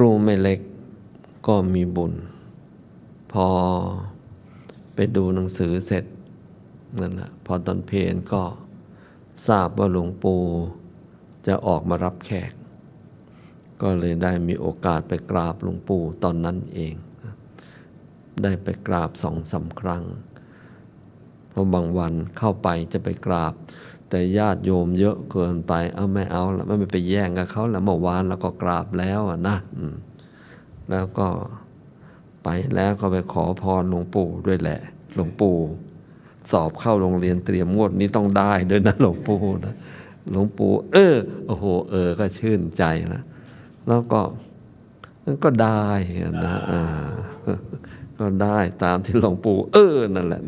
ครูไม่เล็กก็มีบุญ พอไปดูหนังสือเสร็จนั่นแหละพอตอนเพนก็ทราบว่าหลวงปู่จะออกมารับแขก ก็เลยได้มีโอกาสไปกราบหลวงปู่ตอนนั้นเอง ได้ไปกราบสองสาครั้ง เพราะบางวันเข้าไปจะไปกราบ แต่ญาติโยมเยอะเกินไป เอาไม่เอาละไม่ไปแย่งกับเขาแล้วเมื่อวานแล้วก็กราบแล้วอะนะแล้วก็ไปแล้วก็ไปขอพรหลวงปู่ด้วยแหละ หลวงปู่ สอบเข้าโรงเรียนเตรียมงวดนี้ต้องได้ด้วยนะหลวงปู่นะหลวงปู่ เออโอ้โห เออก็ชื่นใจนะแล้วก็ก็ได้นะอ่าก็ได้ตามที่หลวงปู่ เออนั่นแหละ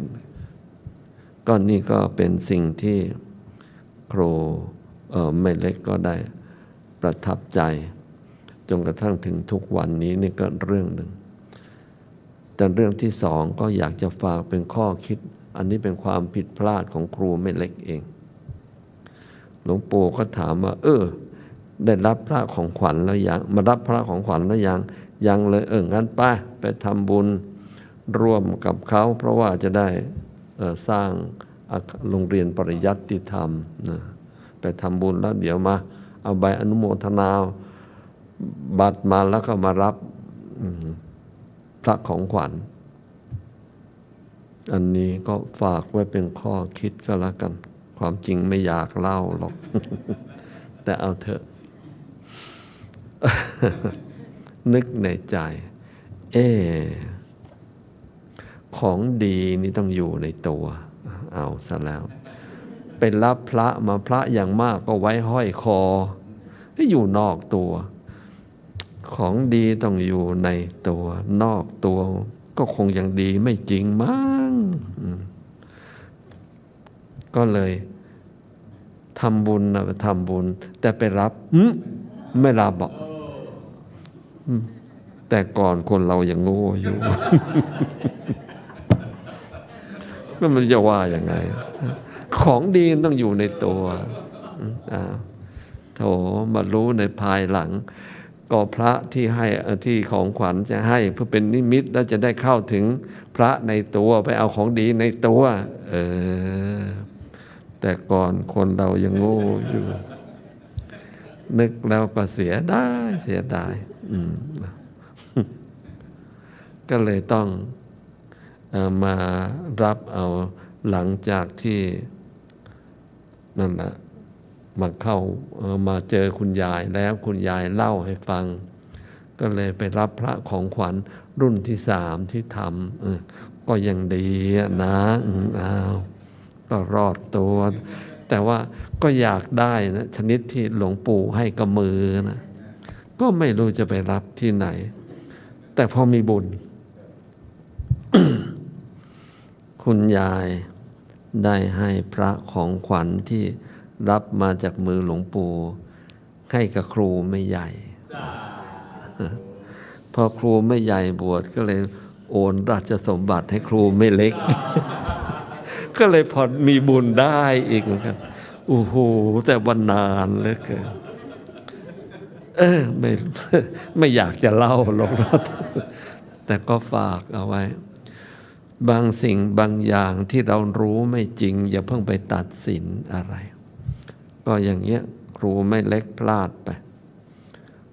ก็นี่ก็เป็นสิ่งที่ ครูเออไม่เล็กก็ได้ประทับใจ จนกระทั่งถึงทุกวันนี้นี่ก็เรื่องหนึ่ง แต่เรื่องที่สองก็อยากจะฝากเป็นข้อคิด อันนี้เป็นความผิดพลาดของครูไม่เล็กเอง หลวงปู่ก็ถามว่า เออ ได้รับพระของขวัญแล้วยังมารับพระของขวัญแล้วยังยังเลยเอองั้นป้าไปทำบุญร่วมกับเขา เพราะว่าจะได้สร้าง โรงเรียนปริยัติธรรมนะไปทำบุญแล้วเดี๋ยวมาเอาใบอนุโมทนาบัตรมาแล้วก็มารับพระของขวัญ อันนี้ก็ฝากไว้เป็นข้อคิดก็แล้วกัน ความจริงไม่อยากเล่าหรอก แต่เอาเถอะ นึกในใจ เอ ของดีนี่ต้องอยู่ในตัว เอาซะแล้ว เป็นรับพระมาพระอย่างมากก็ไว้ห้อยคออยู่นอกตัว ของดีต้องอยู่ในตัวนอกตัว ก็คงยังดีไม่จริงมั้งก็เลยทำบุญนะไปทำบุญ แต่ไปรับไม่รับบอกแต่ก่อนคนเรายังโง่อยู่ ก็มันจะว่าอย่างไง ของดีต้องอยู่ในตัวอ่าโถมารู้ในภายหลัง ก็พระที่ให้ที่ของขวัญจะให้เพื่อเป็นนิมิตแล้วจะได้เข้าถึงพระในตัวไปเอาของดีในตัว เออ แต่ก่อนคนเรายังโง่อยู่ นึกแล้วก็เสียได้เสียดายก็เลยต้อง มารับเอาหลังจากที่นั่นแหละมาเข้ามาเจอคุณยายแล้วคุณยายเล่าให้ฟัง ก็เลยไปรับพระของขวัญรุ่นที่สามที่ทำก็ยังดีนะอ้าวก็รอดตัว แต่ว่าก็อยากได้นะชนิดที่หลวงปู่ให้กับมือนะ ก็ไม่รู้จะไปรับที่ไหน แต่พอมีบุญ คุณยายได้ให้พระของขวัญที่รับมาจากมือหลวงปู่ให้กับครูไม่ใหญ่ พอครูไม่ใหญ่บวชก็เลยโอนราชสมบัติให้ครูไม่เล็ก ก็เลยพอมีบุญได้อีกเหมือนกันโอ้โหแต่วันนานเหลือเกินเออไม่ไม่อยากจะเล่าหรอกแต่ก็ฝากเอาไว้ บางสิ่งบางอย่างที่เรารู้ไม่จริง อย่าเพิ่งไปตัดสินอะไร ก็อย่างเงี้ยครูไม่เล็กพลาดไป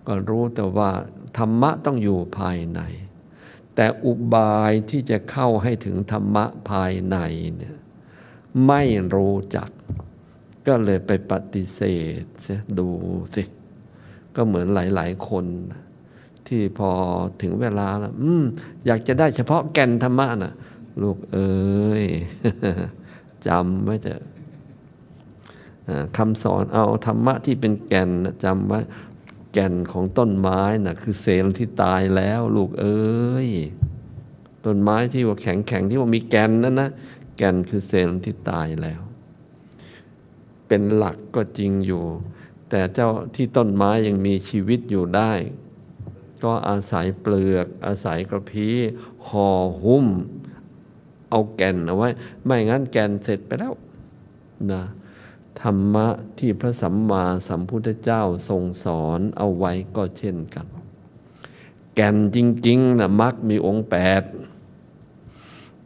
ก็รู้แต่ว่าธรรมะต้องอยู่ภายใน แต่อุบายที่จะเข้าให้ถึงธรรมะภายในเนี่ยไม่รู้จัก ก็เลยไปปฏิเสธดูสิ ก็เหมือนหลาย ๆ คน ที่พอถึงเวลาแล้วออยากจะได้เฉพาะแก่นธรรมะนะ่ะ ลูกเอ้ยจำไว้เถอะคำสอนเอาธรรมะที่เป็นแก่นจำไว้แก่นของต้นไม้นะ่ะคือเซลล์ที่ตายแล้ว ลูกเอ้ยต้นไม้ที่ว่าแข็งแข็งที่ว่ามีแก่นนั่นนะแก่นคือเซลล์ที่ตายแล้ว เป็นหลักก็จริงอยู่ แต่เจ้าที่ต้นไม้ยังมีชีวิตอยู่ได้ ก็อาศัยเปลือก อาศัยกระพี้ห่อหุ้ม เอาแก่นเอาไว้ ไม่งั้นแก่นเสร็จไปแล้วนะธรรมะที่พระสัมมาสัมพุทธเจ้าทรงสอนเอาไว้ก็เช่นกัน แก่นจริงๆนะมักมีองค์แปด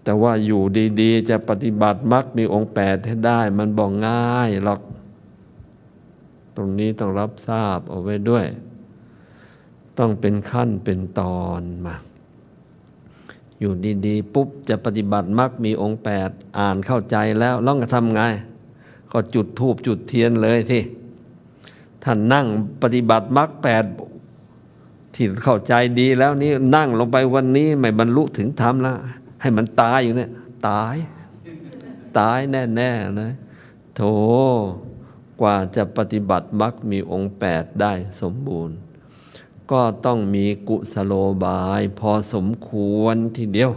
แต่ว่าอยู่ดีๆ จะปฏิบัติมักมีองค์แปดให้ได้ มันบอกง่ายหรอก ตรงนี้ต้องรับทราบเอาไว้ด้วย ต้องเป็นขั้นเป็นตอนมา อยู่ดีๆ ปุ๊บจะปฏิบัติมักมีองค์แปดอ่านเข้าใจแล้วล่องทำไง ก็จุดธูปจุดเทียนเลยที่ท่านนั่งปฏิบัติมรรคแปดที่เข้าใจดีแล้วนี่นั่งลงไปวันนี้ไม่บรรลุถึงธรรมแล้วให้มันตายอยู่เนี่ย ตาย ตายแน่ๆเลยโถกว่าจะปฏิบัติมรรคมีองค์แปดได้สมบูรณ์ ก็ต้องมีกุสโลบายพอสมควรทีเดียว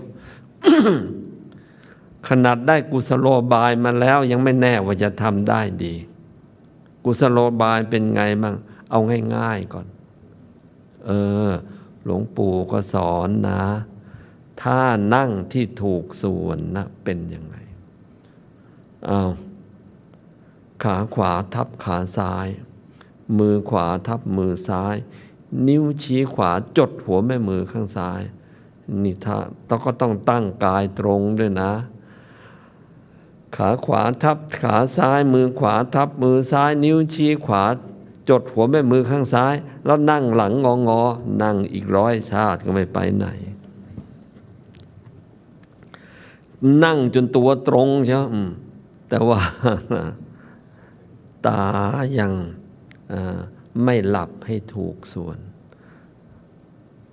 ขนาดได้กุสโลบายมาแล้วยังไม่แน่ว่าจะทำได้ดี กุสโลบายเป็นไงมั่งเอาง่ายๆก่อน เออ หลวงปู่ก็สอนนะ ถ้านั่งที่ถูกส่วนนะเป็นยังไงเอาขาขวาทับขาซ้าย มือขวาทับมือซ้าย นิ้วชี้ขวาจดหัวแม่มือข้างซ้าย นี่ถ้าต้องก็ต้องตั้งกายตรงด้วยนะ ขาขวาทับขาซ้ายมือขวาทับมือซ้าย นิ้วชี้ขวา จดหัวแม่มือข้างซ้าย แล้วนั่งหลังงองอนั่งอีกร้อยชาติก็ไม่ไปไหน นั่งจนตัวตรงใช่ไหมแต่ว่าตายัง ไม่หลับให้ถูกส่วน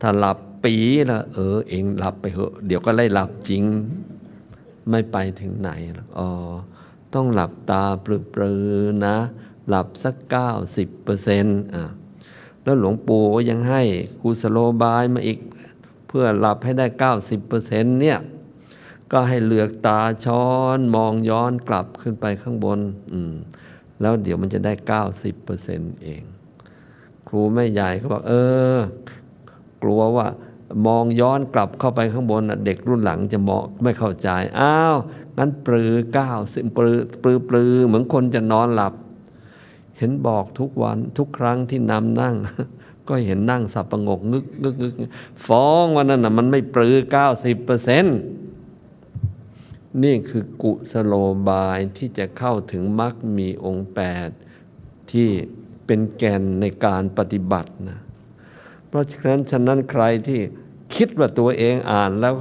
ถ้าหลับปีละเออ เองหลับไปเหอะ เดี๋ยวก็ไล่หลับจริง ไม่ไปถึงไหนหรอกอ๋อต้องหลับตาปลือๆนะ หลับสักเก้าสิบเปอร์เซ็นต์อะแล้วหลวงปู่ก็ยังให้กุสโลบายมาอีก เพื่อหลับให้ได้เก้าสิบเปอร์เซ็นต์เนี่ย ก็ให้เลือกตาช้อนมองย้อนกลับขึ้นไปข้างบน อืม แล้วเดี๋ยวมันจะได้เก้าสิบเปอร์เซ็นต์เอง ครูแม่ใหญ่เขาบอกเออ กลัวว่ามองย้อนกลับเข้าไปข้างบนเด็กรุ่นหลังจะมองไม่เข้าใจอ้าวงั้นปลือก้าวสิปลือปลือปลือเหมือนคนจะนอนหลับ เห็นบอกทุกวันทุกครั้งที่นำนั่ง ก็เห็นนั่งสับประงกงึกงึกงึกฟ้องวันนั้นนะมันไม่ปลือเก้าสิบเปอร์เซ็นต์นี่คือกุสโลบายที่จะเข้าถึงมรรคมีองค์แปดที่ เป็นแกนในการปฏิบัตินะเพราะฉะนั้นฉะนั้นใครที่คิดว่าตัวเองอ่านแล้ว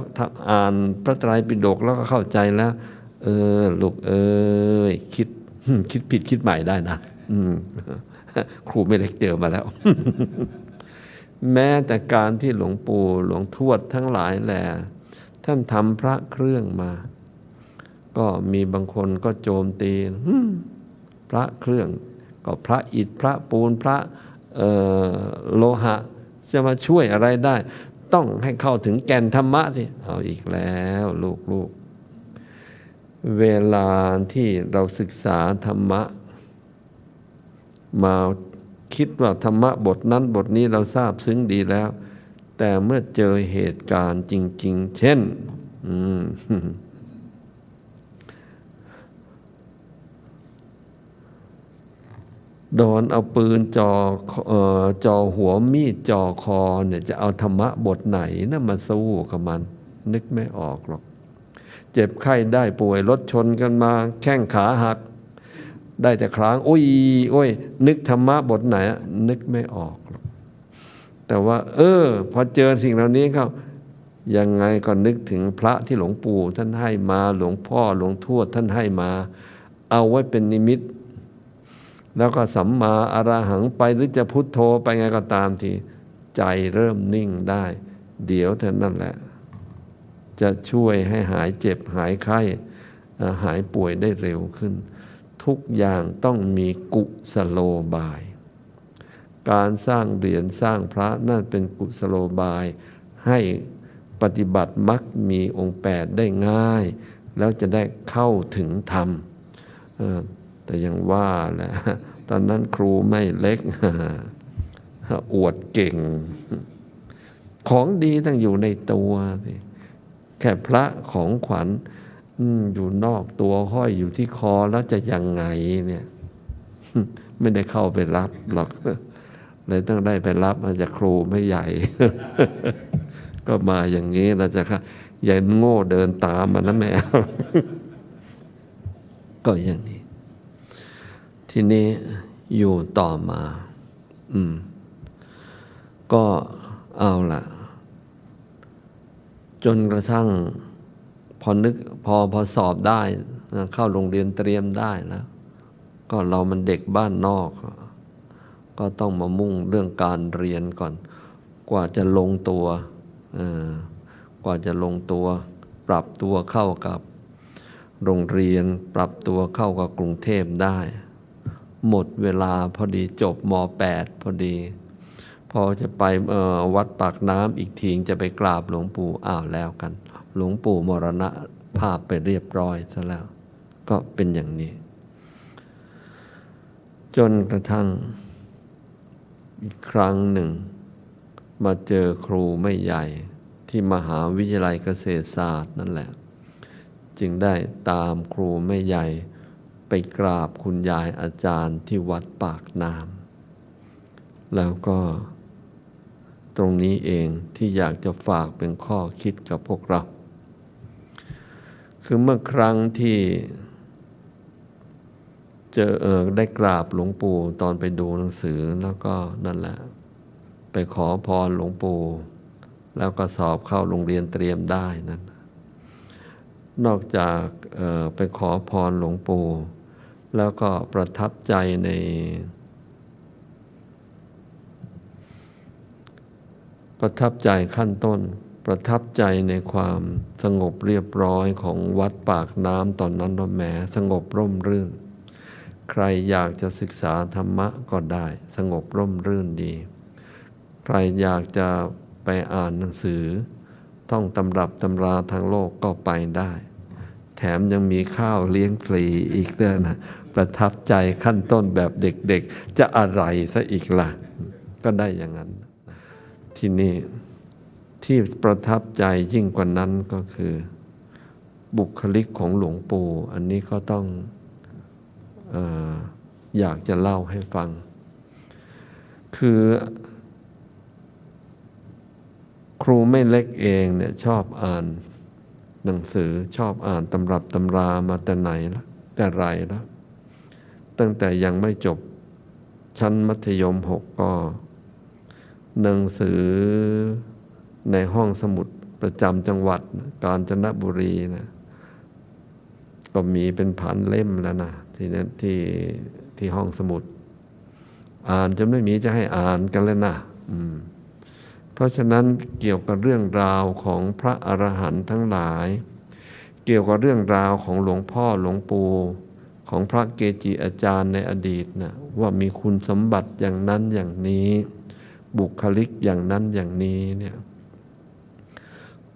อ่านพระไตรปิฎกแล้วก็เข้าใจแล้ว เออลูกเอ้ยคิดคิดผิดคิดใหม่ได้นะครูไม่ได้เจอมาแล้ว แม้แต่การที่หลวงปู่หลวงทวดทั้งหลายแหละท่านทำพระเครื่องมา ก็มีบางคนก็โจมตีพระเครื่อง ก็พระอิฐพระปูนพระโลหะจะมาช่วยอะไรได้ ต้องให้เข้าถึงแก่นธรรมะที่เอาอีกแล้วลูกๆ เวลาที่เราศึกษาธรรมะ มาคิดว่าธรรมะบทนั้นบทนี้เราทราบซึ้งดีแล้ว แต่เมื่อเจอเหตุการณ์จริง ๆ เช่น โดนเอาปืนจ่อจ่อหัวมีดจ่อคอเนี่ยจะเอาธรรมะบทไหนนะมาสู้กับมัน นึกไม่ออกหรอก เจ็บไข้ได้ป่วยรถชนกันมา แข้งขาหัก ได้แต่ครางโอ้ยโอ้ยนึกธรรมะบทไหน นึกไม่ออกหรอกแต่ว่า เออ พอเจอสิ่งเหล่านี้เขายังไงก็นึกถึงพระที่หลวงปู่ท่านให้มาหลวงพ่อหลวงทวดท่านให้มา เอาไว้เป็นนิมิต แล้วก็สัมมาอาราหังไปหรือจะพุทโธไปไงก็ตามทีใจเริ่มนิ่งได้ เดี๋ยวเท่านั้นแหละ จะช่วยให้หายเจ็บหายไข้หายป่วยได้เร็วขึ้น ทุกอย่างต้องมีกุสโลบาย การสร้างเหรียญสร้างพระนั่นเป็นกุสโลบาย ให้ปฏิบัติมักมีองค์แปดได้ง่าย แล้วจะได้เข้าถึงธรรม แต่ยังว่าแหละตอนนั้นครูไม่เล็กอวดเก่ง ของดีต้องอยู่ในตัวแค่พระของขวัญอยู่นอกตัวห้อยอยู่ที่คอแล้วจะยังไงเนี่ยไม่ได้เข้าไปรับหรอกเลยต้องได้ไปรับมาจากครูไม่ใหญ่ ก็มาอย่างนี้เราจะค่ะยายโง่เดินตามมานะแม่ก็อย่างนี้ ทีนี้อยู่ต่อมา อืม ก็เอาล่ะจนกระทั่ง พอนึกพอพอสอบได้นะเข้าโรงเรียนเตรียมได้แล้วก็เรามันเด็กบ้านนอก ก็ต้องมามุ่งเรื่องการเรียนก่อน กว่าจะลงตัวกว่าจะลงตัว ปรับตัวเข้ากับโรงเรียน ปรับตัวเข้ากับกรุงเทพได้ หมดเวลาพอดีจบม .8 พอดี พอจะไปวัดปากน้ำอีกทีจะไปกราบหลวงปู่อ้าวแล้วกัน หลวงปู่มรณะภาพไปเรียบร้อยซะแล้ว ก็เป็นอย่างนี้ จนกระทั่งอีกครั้งหนึ่ง มาเจอครูไม่ใหญ่ที่มหาวิทยาลัยเกษตรศาสตร์นั่นแหละ จึงได้ตามครูไม่ใหญ่ ไปกราบคุณยายอาจารย์ที่วัดปากน้ำแล้วก็ ตรงนี้เองที่อยากจะฝากเป็นข้อคิดกับพวกเรา คือเมื่อครั้งที่เจอเออได้กราบหลวงปู่ตอนไปดูหนังสือแล้วก็นั่นแหละ ไปขอพรหลวงปู่ แล้วก็สอบเข้าโรงเรียนเตรียมได้นั่นนอกจากไปขอพรหลวงปู่ แล้วก็ประทับใจใน ประทับใจขั้นต้น ประทับใจในความสงบเรียบร้อยของวัดปากน้ำตอนนั้นว่าแหมสงบร่มรื่น ใครอยากจะศึกษาธรรมะก็ได้ สงบร่มรื่นดี ใครอยากจะไปอ่านหนังสือต้องตำรับตำราทางโลกก็ไปได้ แถมยังมีข้าวเลี้ยงฟรีอีกด้วยนะประทับใจขั้นต้นแบบเด็กๆ จะอะไรซะอีกล่ะ ก็ได้อย่างนั้น ที่นี่ที่ประทับใจยิ่งกว่านั้นก็คือ บุคลิกของหลวงปู่ อันนี้ก็ต้องออยากจะเล่าให้ฟัง คือครูไม่เล็กเองเนี่ยชอบอ่าน หนังสือชอบอ่านตำรับตำรามาแต่ไหนละแต่ไรล้วตั้งแต่ยังไม่จบชั้นมัธยมหกก็ หนังสือในห้องสมุดประจำจังหวัดกาญจนบุรีนะก็มีเป็นพันเล่มแล้วนะที่นั้นที่ที่ห้องสมุด อ่านจะไม่มีจะให้อ่านกันเลยนะอืม ราะฉะนั้นเกี่ยวกับเรื่องราวของพระอรหันต์ทั้งหลาย เกี่ยวกับเรื่องราวของหลวงพ่อหลวงปู่ของพระเกจิอาจารย์ในอดีตนะว่ามีคุณสมบัติอย่างนั้นอย่างนี้ บุคลิกอย่างนั้นอย่างนี้เนี่ย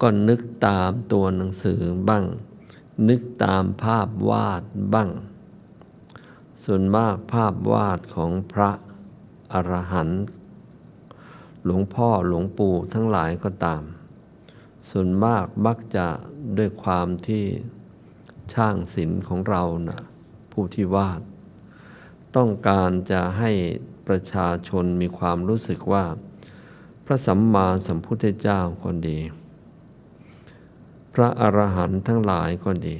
ก็นึกตามตัวหนังสือบ้าง นึกตามภาพวาดบ้าง ส่วนมากภาพวาดของพระอรหันต์ หลวงพ่อหลวงปู่ทั้งหลายก็ตาม ส่วนมากมักจะด้วยความที่ช่างศิลป์ของเรานะผู้ที่วาด ต้องการจะให้ประชาชนมีความรู้สึกว่า พระสัมมาสัมพุทธเจ้าคนดี พระอรหันต์ทั้งหลายก็ดี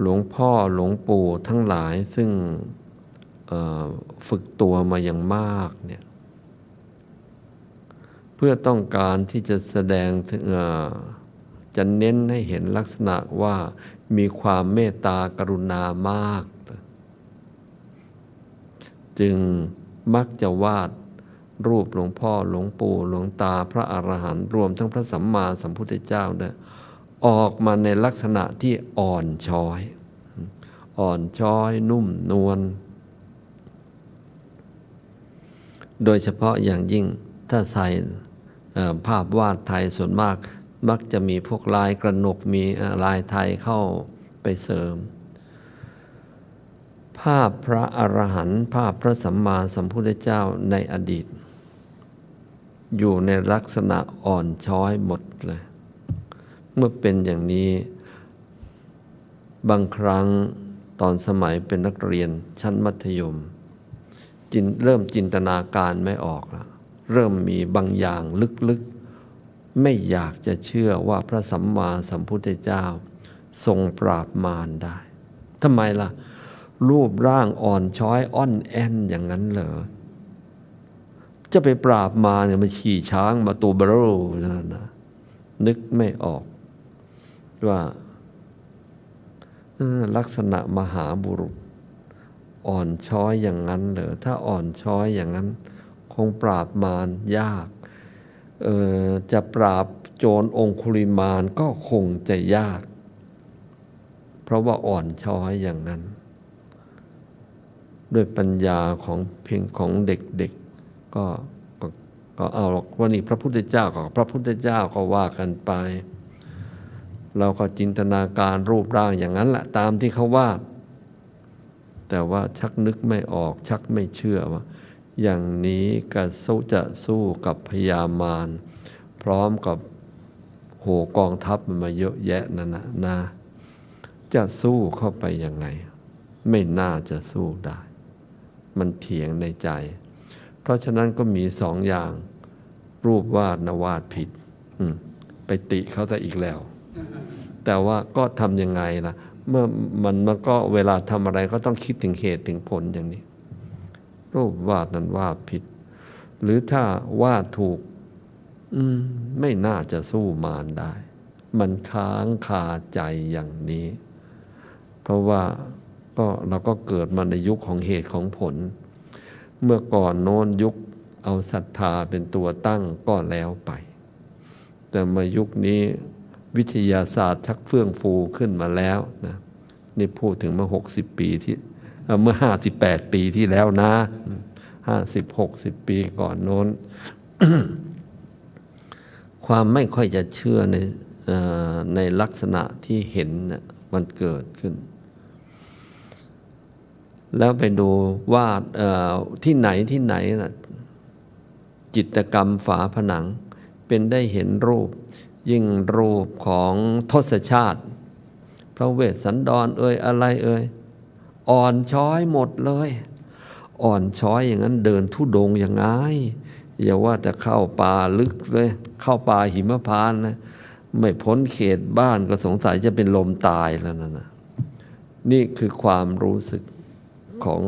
หลวงพ่อหลวงปู่ทั้งหลายซึ่งฝึกตัวมาอย่างมากเนี่ย เพื่อต้องการที่จะแสดงถึงจะเน้นให้เห็นลักษณะว่ามีความเมตตากรุณามาก จึงมักจะวาดรูปหลวงพ่อหลวงปู่หลวงตาพระอรหันต์รวมทั้งพระสัมมาสัมพุทธเจ้าเนี่ยออกมาในลักษณะที่อ่อนช้อย อ่อนช้อย นุ่มนวลโดยเฉพาะอย่างยิ่งถ้าใส่ ภาพวาดไทยส่วนมาก มักจะมีพวกลายกระหนกมีลายไทยเข้าไปเสริม ภาพพระอรหันต์ภาพพระสัมมาสัมพุทธเจ้าในอดีต อยู่ในลักษณะอ่อนช้อยหมดเลย เมื่อเป็นอย่างนี้ บางครั้งตอนสมัยเป็นนักเรียนชั้นมัธยม จินเริ่มจินตนาการไม่ออกแล้ว เริ่มมีบางอย่างลึกๆ ไม่อยากจะเชื่อว่าพระสัมมาสัมพุทธเจ้า ทรงปราบมารได้ทำไมล่ะ รูปร่างอ่อนช้อยอ่อนแอนอย่างนั้นเหรอจะไปปราบมารเนี่ยมันขี่ช้างมาตัวเบรอนั่นนะนึกไม่ออก ว่าลักษณะมหาบุรุษ อ่อนช้อยอย่างนั้นเหรอถ้าอ่อนช้อยอย่างนั้น คงปราบมารยากจะปราบโจรองคุลิมานก็คงจะยาก เพราะว่าอ่อนช้อยอย่างนั้น ด้วยปัญญาของเพียงของเด็กๆก็ก็ก็เอาว่านี่พระพุทธเจ้าก็พระพุทธเจ้าก็ว่ากันไป เราก็จินตนาการรูปร่างอย่างนั้นแหละตามที่เขาว่าแต่ว่าชักนึกไม่ออกชักไม่เชื่อว่า อย่างนี้กัสู้จะสู้กับพญามาร พร้อมกับโหกองทัพมันมาเยอะแยะนั่นนะนะ จะสู้เข้าไปยังไง ไม่น่าจะสู้ได้ มันเถียงในใจ เพราะฉะนั้นก็มีสองอย่าง รูปวาดนวาดผิดไปติเขาแต่อีกแล้ว แต่ว่าก็ทำยังไงล่ะ เมื่อมันมันก็เวลาทำอะไรก็ต้องคิดถึงเหตุถึงผลอย่างนี้ รูปวาดนั้นวาดผิด หรือถ้าวาดถูก อืม ไม่น่าจะสู้มารได้ มันค้างคาใจอย่างนี้ เพราะว่าก็เราก็เกิดมาในยุคของเหตุของผล เมื่อก่อนโน้นยุคเอาศรัทธาเป็นตัวตั้งก็แล้วไป แต่มายุคนี้วิทยาศาสตร์ชักเฟื่องฟูขึ้นมาแล้วนะนี่พูดถึงเมื่อหกสิบปีที่ เมื่อห้าสิบแปดปีที่แล้วนะห้าสิบหกสิบปีก่อนโน้น ความไม่ค่อยจะเชื่อในอในลักษณะที่เห็นมันเกิดขึ้น แล้วไปดูว่าที่ไหนที่ไหนนะจิตกรรมฝาผนัง เป็นได้เห็นรูป ยิ่งรูปของทศชาติ พระเวสสันดรเอ่ยอะไรเอ่ย อ่อนช้อยหมดเลย อ่อนช้อยอย่างนั้นเดินทุดงอย่างไงอย่าว่าจะเข้าป่าลึกเลย เข้าป่าหิมพานนะไม่พ้นเขตบ้านก็สงสัยจะเป็นลมตายแล้วนั่นนะนี่คือความรู้สึกของ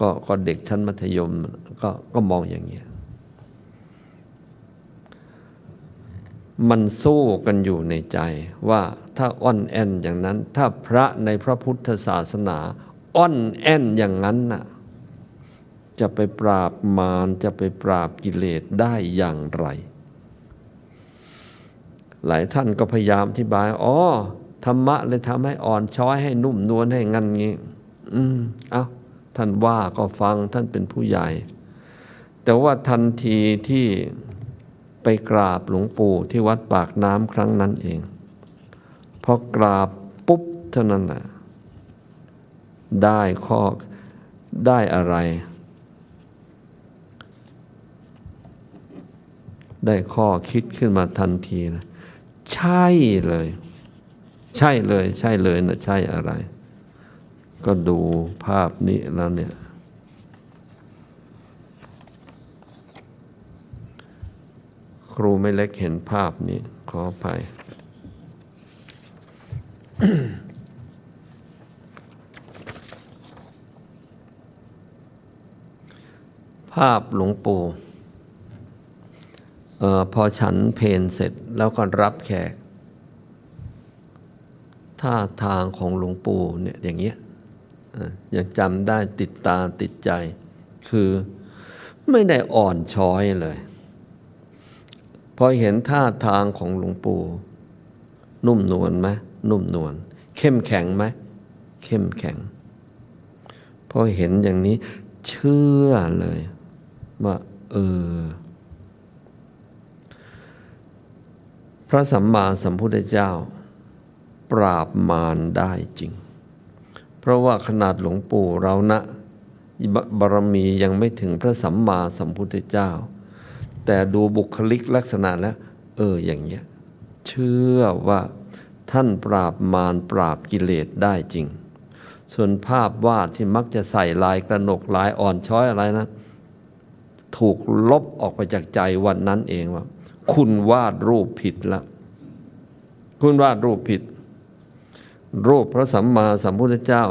ก็ก็เด็กชั้นมัธยมก็ก็มองอย่างเงี้ย มันสู้กันอยู่ในใจว่าถ้าอ่อนแอนอย่างนั้น ถ้าพระในพระพุทธศาสนา อ่อนแอนอย่างนั้นน่ะจะไปปราบมารจะไปปราบกิเลสได้อย่างไร หลายท่านก็พยายามอธิบายอ๋อธรรมะเลยทำให้อ่อนช้อยให้นุ่มนวลให้งันงี้ อืม เอาท่านว่าก็ฟังท่านเป็นผู้ใหญ่ แต่ว่าทันทีที่ไปกราบหลวงปู่ที่วัดปากน้ำครั้งนั้นเองพอกราบปุ๊บเท่านั้นแหละ ได้ข้อได้อะไร ได้ข้อคิดขึ้นมาทันทีนะใช่เลย ใช่เลย ใช่เลยนะใช่อะไร ก็ดูภาพนี้แล้วเนี่ยครูไม่เล็กเห็นภาพนี้ ขออภัย ภาพหลวงปู่พอฉันเพนเสร็จแล้วก็รับแขก ท่าทางของหลวงปู่เนี่ยอย่างเงี้ยอยังจำได้ติดตาติดใจ คือไม่ได้อ่อนช้อยเลยพอเห็นท่าทางของหลวงปู่นุ่มนวลไหมนุ่มนวลเข้มแข็งไหมเข้มแข็ง พอเห็นอย่างนี้เชื่อเลย ว่าเออพระสัมมาสัมพุทธเจ้า ปราบมารได้จริง เพราะว่าขนาดหลวงปู่เรานะบารมียังไม่ถึงพระสัมมาสัมพุทธเจ้า แต่ดูบุคลิกลักษณะแล้ว เอออย่างเงี้ยเชื่อว่าท่านปราบมารปราบกิเลสได้จริง ส่วนภาพวาดที่มักจะใส่ลายกระหนกลายอ่อนช้อยอะไรนะ ถูกลบออกไปจากใจวันนั้นเองว่า คุณวาดรูปผิดละ คุณวาดรูปผิด รูปพระสัมมาสัมพุทธเจ้า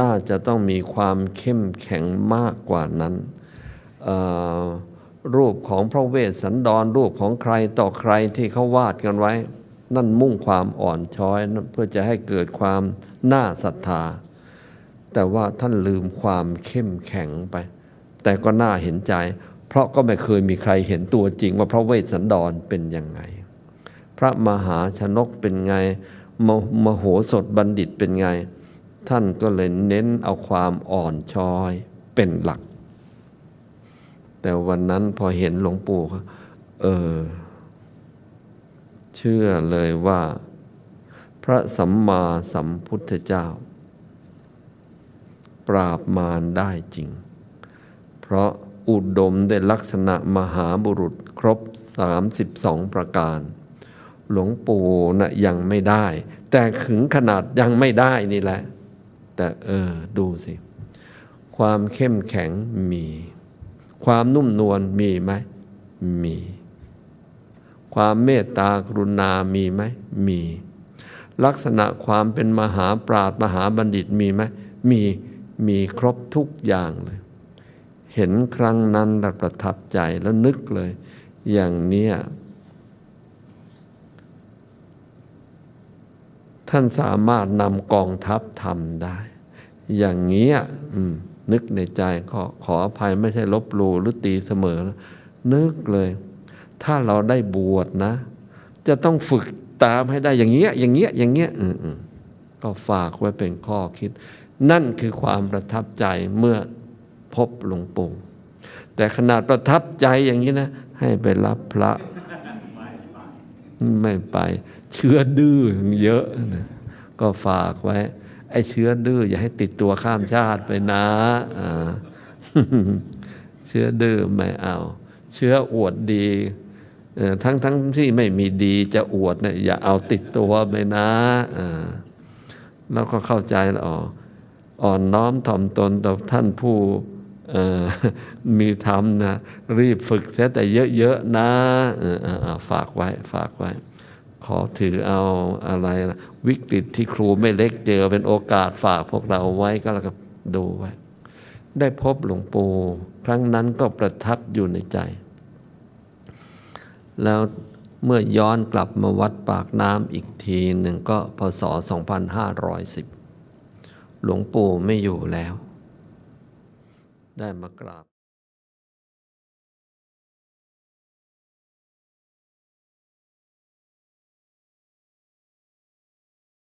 น่าจะต้องมีความเข้มแข็งมากกว่านั้น รูปของพระเวสสันดร รูปของใครต่อใครที่เขาวาดกันไว้ นั่นมุ่งความอ่อนช้อยเพื่อจะให้เกิดความน่าศรัทธา แต่ว่าท่านลืมความเข้มแข็งไป แต่ก็น่าเห็นใจ เพราะก็ไม่เคยมีใครเห็นตัวจริงว่าพระเวสสันดรเป็นยังไง พระมหาชนกเป็นไงมมโหสถบัณฑิตเป็นไง ท่านก็เลยเน้นเอาความอ่อนช้อยเป็นหลัก แต่วันนั้นพอเห็นหลวงปู่เออ เชื่อเลยว่า พระสัมมาสัมพุทธเจ้า ปราบมารได้จริง เพราะอุดมด้วยลักษณะมหาบุรุษครบ 32 ประการ หลวงปู่นะยังไม่ได้ แต่ถึงขนาดยังไม่ได้นี่แหละ แต่เออดูสิ ความเข้มแข็งมี ความนุ่มนวลมีไหมมี ความเมตตากรุณามีไหมมี ลักษณะความเป็นมหาปราดมหาบัณฑิตมีไหมมีมีครบทุกอย่างเลย เห็นครั้งนั้นแล้วประทับใจแล้วนึกเลย อย่างเนี้ยท่านสามารถนำกองทัพทำได้ อย่างเงี้ยนึกในใจขอขออภัยไม่ใช่ลบลูหรือตีเสมอ นึกเลย ถ้าเราได้บวชนะ จะต้องฝึกตามให้ได้อย่างเงี้ย อย่างเงี้ย อย่างเงี้ยก็ฝากไว้เป็นข้อคิด นั่นคือความประทับใจเมื่อ พบหลวงปู่แต่ขนาดประทับใจอย่างนี้นะ ให้ไปรับพระไม่ไป เชื้อดื้อเยอะนะก็ฝากไว้ ไอ้เชื้อดื้ออย่าให้ติดตัวข้ามชาติไปนะเชื้อดื้อไม่เอา เชื้ออวดดีทั้งทั้งที่ไม่มีดีจะอวดเนี่ยอย่าเอาติดตัวไปนะแล้วก็เข้าใจแล้วอ่อนน้อมถ่อมตนต่อท่านผู้ มีธรรมนะ รีบฝึกแต่เยอะๆนะฝากไว้ฝากไว้ ขอถือเอาอะไรนะวิกฤตที่ครูไม่เล็กเจอเป็นโอกาสฝากพวกเราไว้ก็แล้วกันดูไว้ ได้พบหลวงปู่ครั้งนั้นก็ประทับอยู่ในใจ แล้วเมื่อย้อนกลับมาวัดปากน้ำอีกทีหนึ่งก็พศ 2510 หลวงปู่ไม่อยู่แล้ว ได้มากราบ